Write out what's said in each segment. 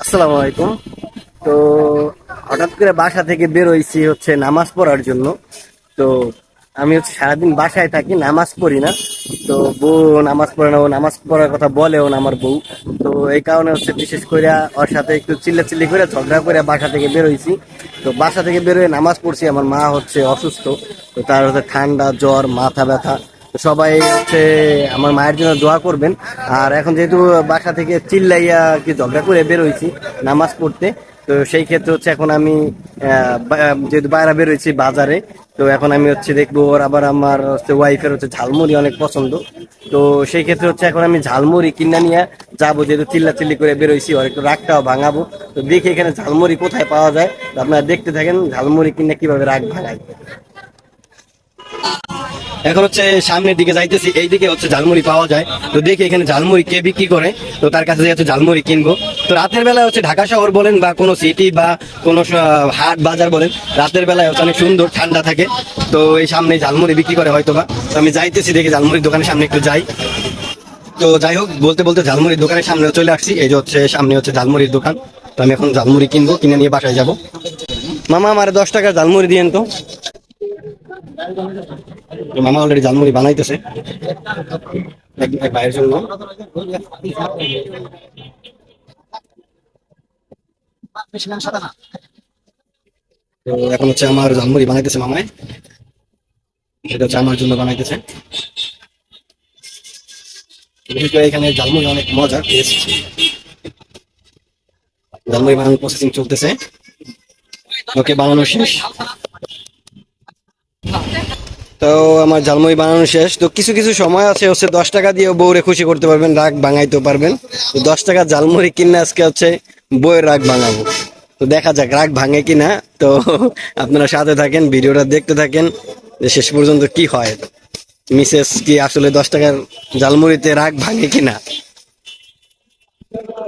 আসসালামু তো হঠাৎ করে বাসা থেকে বের হইছি হচ্ছে নামাজ পড়ার জন্য। তো আমি হচ্ছে সারাদিন বাসায় থাকি, নামাজ পড়ি না। তো বউ নামাজ পড়ে না, ও নামাজ পড়ার কথা বলেও না আমার বউ। তো এই কারণে হচ্ছে বিশেষ করে ওর সাথে একটু চিল্লাচিল্লি করে, ঝগড়া করে বাসা থেকে বেরোইছি তো বাসা থেকে বেরোয় নামাজ পড়ছি, আমার মা হচ্ছে অসুস্থ। তো তার হচ্ছে ঠান্ডা, জ্বর, মাথা ব্যথা। সবাই হচ্ছে আমার মায়ের জন্য দোয়া করবেন। আর এখন যেহেতু বাসা থেকে চিল্লাইয়া কি ঝগড়া করে বের হয়েছি, নামাজ পড়তে, তো সেই ক্ষেত্রে হচ্ছে এখন আমি যেহেতু বাইরে বের হয়েছি বাজারে, তো এখন আমি হচ্ছে দেখব ওর আবার আমার হচ্ছে ওয়াইফের হচ্ছে ঝালমুড়ি অনেক পছন্দ। তো সেই ক্ষেত্রে হচ্ছে এখন আমি ঝালমুড়ি কিনে নিয়ে যাব, যেহেতু চিল্লা চিল্লি করে বের হয়েছি, ওর একটু রাগটাও ভাঙাবো। তো দেখি এখানে ঝালমুড়ি কোথায় পাওয়া যায় আপনারা দেখতে থাকেন ঝালমুড়ি কিনে কীভাবে রাগ ভাঙায়। এখন হচ্ছে সামনের দিকে যাইতেছি এই দিকে হচ্ছে ঝালমুড়ি পাওয়া যায়। তো দেখি এখানে ঝালমুড়ি কে বিক্রি করে, তো তার কাছে যাচ্ছে ঝালমুড়ি কিনবো। তো রাতের বেলায় হচ্ছে ঢাকা শহর বলেন বা কোনো সিটি বা কোনো হাট, বাজার বলেন, রাতের বেলায় হচ্ছে অনেক সুন্দর ঠান্ডা থাকে। তো এই সামনে ঝালমুড়ি বিক্রি করে হয়তো বা তো আমি যাইতেছি, দেখি ঝালমুড়ির দোকানের সামনে একটু যাই। তো যাই হোক, বলতে বলতে ঝালমুড়ির দোকানের সামনে চলে আসছি। এই যে হচ্ছে সামনে হচ্ছে ঝালমুড়ির দোকান। তো আমি এখন ঝালমুড়ি কিনবো, কিনে নিয়ে বাসায় যাব। মামা, আমার দশ টাকার ঝালমুড়ি দিয়েন তো। মামা অলরেডি জালমুড়ি বানাইতেছে। ভাইয়ের জন্য। এখন হচ্ছে আমার ঝালমুড়ি বানাইতেছে মামায় এটা হচ্ছে আমার জন্য বানাইতেছে। এখানে জালমুড়ি অনেক মজা ঝালমুড়ি বানানোর প্রসেসিং চলতেছে। ওকে, বানানো শেষ। তো আমার ঝালমুড়ি বানানো শেষ। তো কিছু কিছু সময় আছে, হচ্ছে দশ টাকা দিয়ে বউরে খুশি করতে পারবেন, রাগ ভাঙাইতে পারবেন। তো দশ টাকা ঝালমুড়ি কিনে আজকে হচ্ছে বউয়ের রাগ ভাঙাবো। তো দেখা যাক রাগ ভাঙে কিনা। তো আপনারা সাথে থাকেন, ভিডিওটা দেখতে থাকেন, যে শেষ পর্যন্ত কি হয়। মিসেস কি আসলে দশ টাকার ঝালমুড়িতে রাগ ভাঙে কিনা?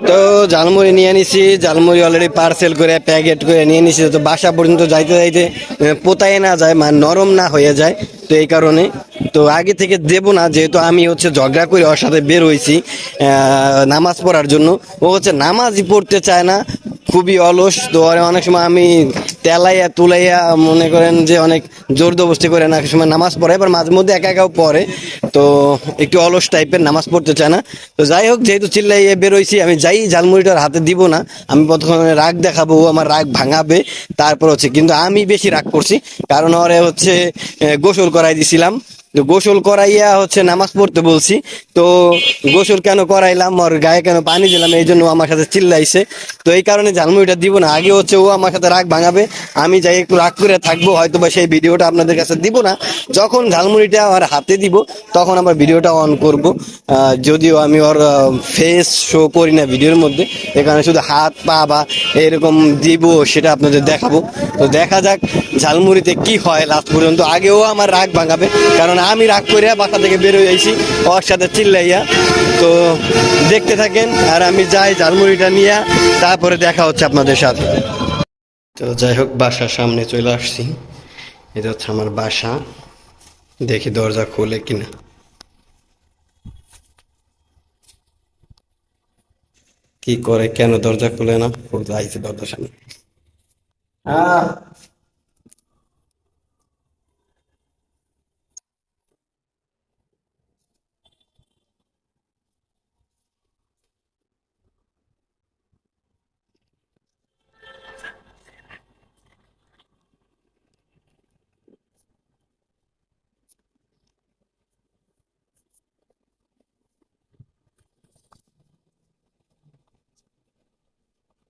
তো ঝালমুড়ি নিয়ে নিছি ঝালমুড়ি অলরেডি পার্সেল করে প্যাকেট করে নিয়ে নিছি তো বাসা পর্যন্ত যাইতে যাইতে পোতায় না যায় মানে নরম না হয়ে যায়, তো এই কারণে। তো আগে থেকে দেব না, যেহেতু আমি হচ্ছে ঝগড়া করে ওর সাথে বের হয়েছি নামাজ পড়ার জন্য। ও হচ্ছে নামাজই পড়তে চায় না, খুবই অলস, তো অনেক সময় আমি তেলাইয়া, তুলাইয়া মনে করেন যে অনেক জোর দবস্তি করে না সময় নামাজ পড়ে, এবার মাঝে মধ্যে একা একাও পড়ে। তো একটু অলস টাইপের নামাজ পড়তে চায় না। তো যাই হোক, যেহেতু চিল্লাইয়ে বেরোইছি, আমি যাই ঝালমুড়িটার হাতে দিব না। আমি প্রথমে রাগ দেখাবো, ও আমার রাগ ভাঙাবে, তারপর হচ্ছে, কিন্তু আমি বেশি রাগ করছি, কারণ ওরে হচ্ছে গোসল করাই দিছিলাম। গোসল করাইয়া হচ্ছে নামাজ পড়তে বলছি। তো গোসল কেন করাইলাম ওর গায়ে কেন পানি দিলাম এই জন্য আমার সাথে চিল্লাইছে। তো এই কারণে ঝালমুড়িটা দিব না। আগে হচ্ছে ও আমার সাথে রাগ ভাঙাবে। আমি যাই একটু রাগ করে থাকব হয়তো বা সেই ভিডিওটা আপনাদের কাছে দিব না। যখন ঝালমুড়িটা আমার হাতে দিব, তখন আমার ভিডিওটা অন করব। যদিও আমি ওর ফেস শো করি না ভিডিওর মধ্যে। এখানে শুধু হাত, পা বা এরকম দিব, সেটা আপনাদের দেখাবো। তো দেখা যাক ঝালমুড়িতে কি হয় লাস্ট পর্যন্ত। আগেও আমার রাগ ভাঙাবে, কারণ আমি রাগ করে বাসা থেকে বের হয়ে আইছি, ওর সাথে চিল্লাইয়া। তো দেখতে থাকেন, আর আমি যাই ঝালমুড়িটা নিয়ে, তারপরে দেখা হচ্ছে আপনাদের সাথে। তো যাই হোক, বাসার সামনে চলে আসছি। এটা হচ্ছে আমার বাসা। দেখি দরজা খোলে কিনা। কি করে, কেন দরজা খুলে না? ও দরজার সামনে।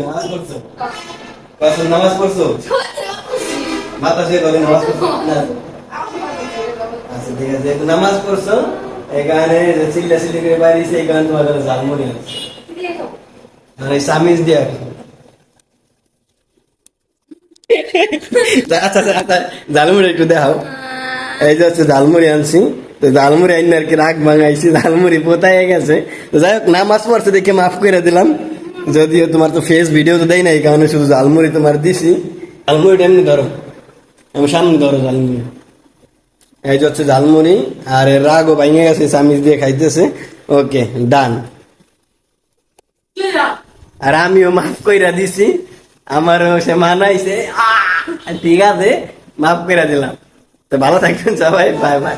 নামাজ পড়ছো নামাজ সে করে নামাজ আচ্ছা ঠিক আছে নামাজ পড়ছো এই গানে চিল্লা চিল্লি করে বাড়িছে এই গান তোমার দিয়া আচ্ছা আচ্ছা আচ্ছা ঝালমুড়ি একটু দেখাও। এই যে হচ্ছে ঝালমুড়ি আনছি। তো ঝালমুড়ি আইন আর কি রাগ ভাঙাইছি, ঝালমুড়ি পোতায় গেছে। যাই হোক, নামাজ পড়ছে দেখে মাফ করে দিলাম। যদিও তোমার তো ফেস ভিডিও তো দেয় না এই কারণে শুধু ঝালমুড়ি তোমার দিছি। ঝালমুড়িটা এমনি ধরো। আমি সামনে ধরো ঝালমুড়ি। এই যে হচ্ছে ঝালমুড়ি, আর রাগও ভাঙে গেছে চামিচ দিয়ে খাইতেছে। ওকে, ডান। আর আমিও মাফ কইরা দিছি। আমারও সে মানাইছে। ঠিক আছে, মাফ কইরা দিলাম। তো ভালো থাকবেন সবাই বাই বাই।